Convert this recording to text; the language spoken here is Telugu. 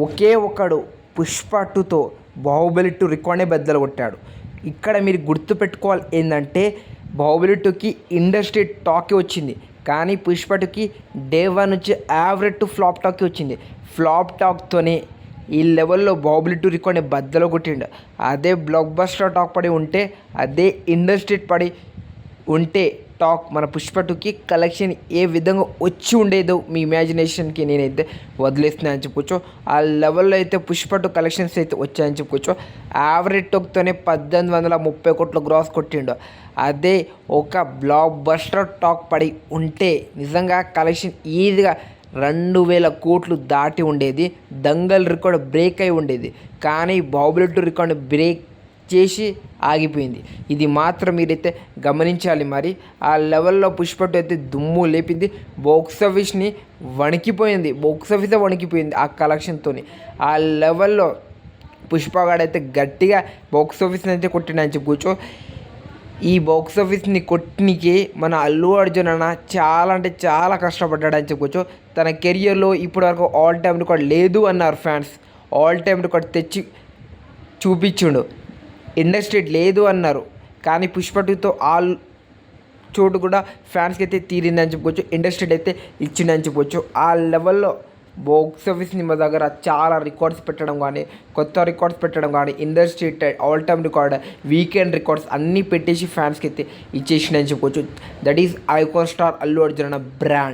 ఒకే ఒకడు పుష్ప టూతో బాహుబలి టూ రికార్డ్నే బద్దలు కొట్టాడు. ఇక్కడ మీరు గుర్తుపెట్టుకోవాలి ఏంటంటే బాహుబలి టూకి ఇండస్ట్రీ టాకే వచ్చింది. కానీ పుష్ప టూకి డే వన్ నుంచి యావరేజ్ టు ఫ్లాప్ టాకే వచ్చింది. ఫ్లాప్ టాక్తోనే ఈ లెవెల్లో బాహుబలి టూ రికార్డ్ని బద్దలు కొట్టిండు. అదే బ్లాక్ బస్టర్ టాక్ పడి ఉంటే అదే ఇండస్ట్రీ పడి ఉంటే టాక్ మన పుష్ప టూకి కలెక్షన్ ఏ విధంగా వచ్చి ఉండేదో మీ ఇమాజినేషన్కి నేనైతే వదిలేస్తున్నాను అని చెప్పుకోవచ్చు. ఆ లెవెల్లో అయితే పుష్ప టూ కలెక్షన్స్ అయితే వచ్చాయని చెప్పుకోవచ్చు. యావరేజ్ టాక్తోనే పద్దెనిమిది వందల ముప్పై కోట్ల గ్రాస్ కొట్టిండు. అదే ఒక బ్లాక్ బస్టర్ టాక్ పడి ఉంటే నిజంగా కలెక్షన్ ఈజీగా రెండు వేల కోట్లు దాటి ఉండేది. దంగల్ రికార్డ్ బ్రేక్ అయి ఉండేది. కానీ బాబులెట్ టూ రికార్డ్ బ్రేక్ చేసి ఆగిపోయింది. ఇది మాత్రం మీరైతే గమనించాలి మరి. ఆ లెవెల్లో పుష్పటు అయితే దుమ్ము లేపింది. బాక్స్ ఆఫీస్ని వణికిపోయింది. బాక్స్ ఆఫీసే వణికిపోయింది ఆ కలెక్షన్తో ఆ లెవెల్లో పుష్పగాడైతే గట్టిగా బాక్స్ ఆఫీస్ని అయితే కొట్టిండని చెప్పుకోవచ్చు. ఈ బాక్స్ ఆఫీస్ని కొట్టినికి మన అల్లు అర్జున్ అన్న చాలా అంటే చాలా కష్టపడ్డాడు అని చెప్పుకోవచ్చు. తన కెరియర్లో ఇప్పటివరకు ఆల్ టైం రికార్డ్ లేదు అన్నారు ఫ్యాన్స్. ఆల్ టైం రికార్డ్ తెచ్చి చూపించుండు. ఇండస్ట్రీ లేదు అన్నారు. కానీ పుష్ప టూతో ఆల్ చోటు కూడా ఫ్యాన్స్కి అయితే తీరిందని చెప్పుకోవచ్చు ఇండస్ట్రీ అయితే ఇచ్చిందని చెప్పుకోవచ్చు. ఆ లెవెల్లో బాక్స్ ఆఫీస్ మా దగ్గర చాలా రికార్డ్స్ పెట్టడం కానీ కొత్త రికార్డ్స్ పెట్టడం కానీ industry all time record weekend records అన్నీ పెట్టేసి ఫ్యాన్స్కి అయితే ఇచ్చేసిందని చెప్పుకోవచ్చు. That is icon star Allu Arjun అన్న బ్రాండ్.